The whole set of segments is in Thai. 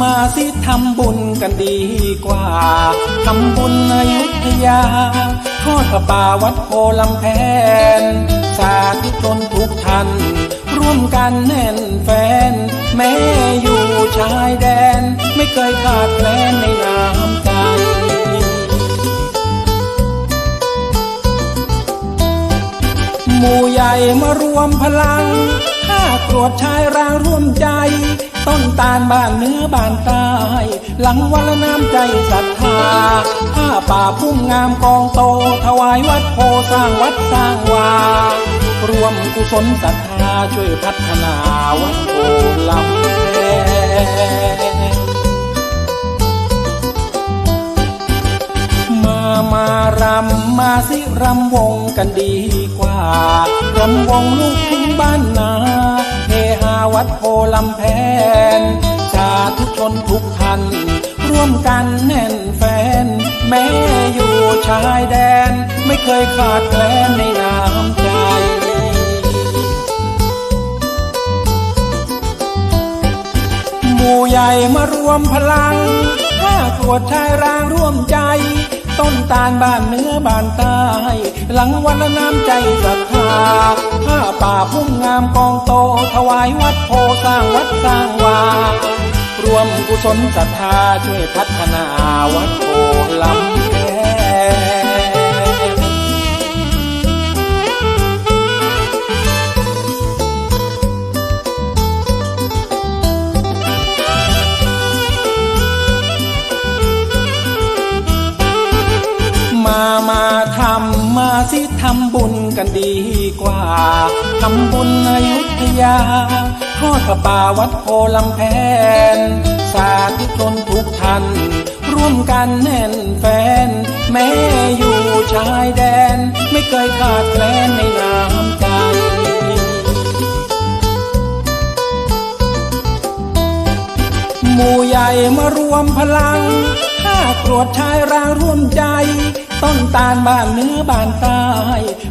มาสิทำบุญกันดีกว่า ทำบุญอยุธยา ทอดพระปาวัดโพลำแพน สาธุชนทุกท่าน ร่วมกันแน่นแฟน แม้อยู่ชายแดน ไม่เคยขาดแคลนในน้ำใจหมู่ใหญ่มารวมพลัง ข้ากรวดชายรางร่วมใจ ต้นตาลบ้านเนื้อบ้านใต้หลังวันละน้ำใจศรัทธาผ้าป่าพุ่มงามกองโต ถวายวัดโพสร้างวัดสร้างวารวมกุศลศรัทธาช่วยพัฒนาวัดโพลำแพมามารำมาสิรำวงกันดีกว่ารำวงลู ดโพลำแพน สาธุชนทุกท่าน ร่วมกันแน่นแฟน แม้อยู่ชายแดน ไม่เคยขาดแคลนในน้ำใจหมู่ใหญ่มารวมพลังข้ากรวดชายรางร่วมใจ ต้นตาลบ้านเนื้อบ้านใต้หลังวันละน้ำใจศรัทธาผ้าป่าพุ่งงามกองโต ถวายวัดโพสร้างวัดสร้างวารวมกุศลศรัทธาช่วยพัฒนาวัดโพลำแพ สิทำบุญกันดีกว่า ทำบุญอยุธยาทอดพระป่าวัดโพลำแพน สาธุชนทุกท่าน ร่วมกันแน่นแฟน แม้อยู่ชายแดน ไม่เคยขาดแคลนในน้ำใจหมู่ใหญ่มารวมพลังข้ากรวดชายรางร่วมใจ ต้นตาลบ้านเนื้อบ้านใต้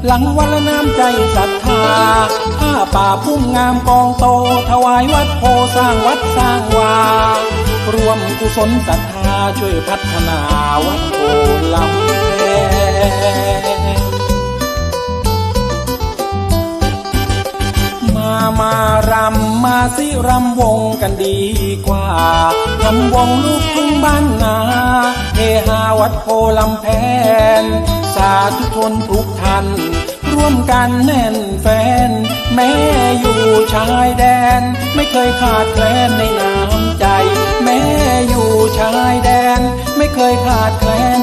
หลังวันละน้ำใจศรัทธาผ้าป่าพุ่มงามกองโต ถวายวัดโพสร้างวัดสร้างวารวมกุศลศรัทธาช่วยพัฒนาวัดโพลำ สิรำวงกันดีกว่าทำวงลูกทุ่งบ้านนาเฮฮาวัดโพลำแพน สาธุชนทุกท่านร่วมกันแน่นแฟน แม่อยู่ชายแดน ไม่เคยขาดแคลนในน้ำใจ แม่อยู่ชายแดน ไม่เคยขาดแคลน